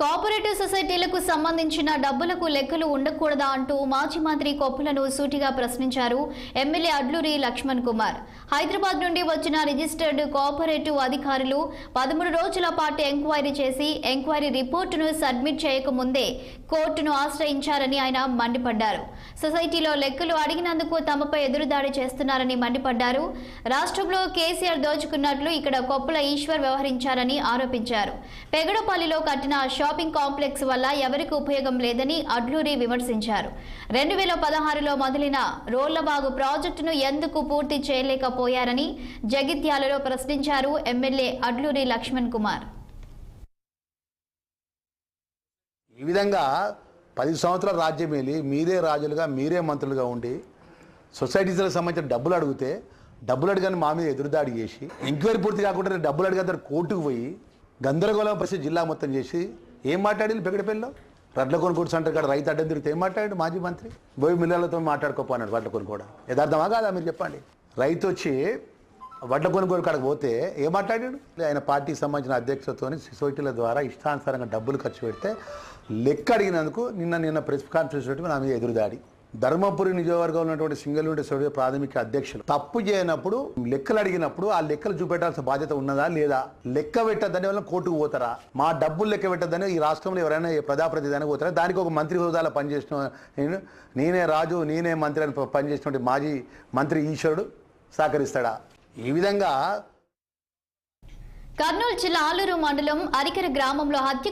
Cooperative సొసైటీలకు సంబంధించిన డబ్బులకు లెక్కలు ఉండకూడదా అంటూ మాజీ మంత్రి కొప్పులను సూటిగా ప్రశ్నించారు ఎమ్మెల్యే అడ్లూరి లక్ష్మణ్ కుమార్. హైదరాబాద్ నుండి వచ్చిన రిజిస్టర్డ్ కోఆపరేటివ్ అధికారులు పదమూడు రోజుల పాటు ఎంక్వైరీ చేసి ఎంక్వైరీ రిపోర్టును సబ్మిట్ చేయకముందే కోర్టును ఆశ్రయించారని ఆయన మండిపడ్డారు. సొసైటీలో లెక్కలు అడిగినందుకు తమపై ఎదురుదాడి చేస్తున్నారని మండిపడ్డారు. రాష్ట్రంలో కేసీఆర్ దోచుకున్నట్లు ఇక్కడ కొప్పుల ఈశ్వర్ వ్యవహరించారని ఆరోపించారు. పెగడపల్లిలో కట్టిన షాపింగ్ కాంప్లెక్స్ వల్ల ఎవరికి ఉపయోగం లేదని అడ్లూరి విమర్శించారు. రెండు వేల పదహారులో మొదలైన రోళ్ళబాగు ప్రాజెక్టును ఎందుకు పూర్తి చేయలేకపోయారని జగిత్యాలలో ప్రశ్నించారు ఎమ్మెల్యే అడ్లూరి లక్ష్మణ్ కుమార్. ఈ విధంగా పది సంవత్సరాల రాజ్యం వెళ్ళి మీరే రాజులుగా మీరే మంత్రులుగా ఉండి సొసైటీస్లకు సంబంధించిన డబ్బులు అడిగితే డబ్బులు అడిగాని మా మీద ఎదురుదాడి చేసి ఎంక్వైరీ పూర్తి కాకుండా డబ్బులు అడిగారు కోర్టుకు పోయి గందరగోళం పరిస్థితి జిల్లా మొత్తం చేసి ఏం మాట్లాడింది పెగడపల్లిలో రడ్ల కొనుగోడు సెంటర్ కాడ రైతు అడ్డం తిరిగితే ఏం మాట్లాడాడు మాజీ మంత్రి? బోయి మిల్లర్లతో మాట్లాడుకోపోన్నాడు వడ్ల కొనుగోడు యథార్థమా కాదా మీరు చెప్పండి? రైతు వచ్చి వడ్ల కొనుగోలు కాడకు పోతే ఏం మాట్లాడాడు? ఆయన పార్టీకి సంబంధించిన అధ్యక్షతతోని సొసైటీల ద్వారా ఇష్టానుసారంగా డబ్బులు ఖర్చు పెడితే లెక్క అడిగినందుకు నిన్న నిన్న ప్రెస్ కాన్ఫరెన్స్ పెట్టి నా మీద ఎదురుదాడి. ధర్మపురి నియోజకవర్గం ఉన్నటువంటి సింగిల్ యూనిట్ సర్వే ప్రాథమిక అధ్యక్షులు. తప్పు చేయనప్పుడు లెక్కలు అడిగినప్పుడు ఆ లెక్కలు చూపెట్టాల్సిన బాధ్యత ఉన్నదా లేదా? లెక్క పెట్టద్దని వల్ల కోర్టుకు పోతారా? మా డబ్బులు లెక్క పెట్టద్దని ఈ రాష్ట్రంలో ఎవరైనా ప్రజాప్రతి ప్రజాప్రతినిధి పోతారా? దానికి ఒక మంత్రి హోదాలో పనిచేసిన నేను నేనే రాజు నేనే మంత్రి అని పనిచేసినటువంటి మాజీ మంత్రి ఈశ్వరుడు సహకరిస్తాడా? ఈ విధంగా కర్నూలు జిల్లా ఆలూరు మండలం అరికెర గ్రామంలో హత్య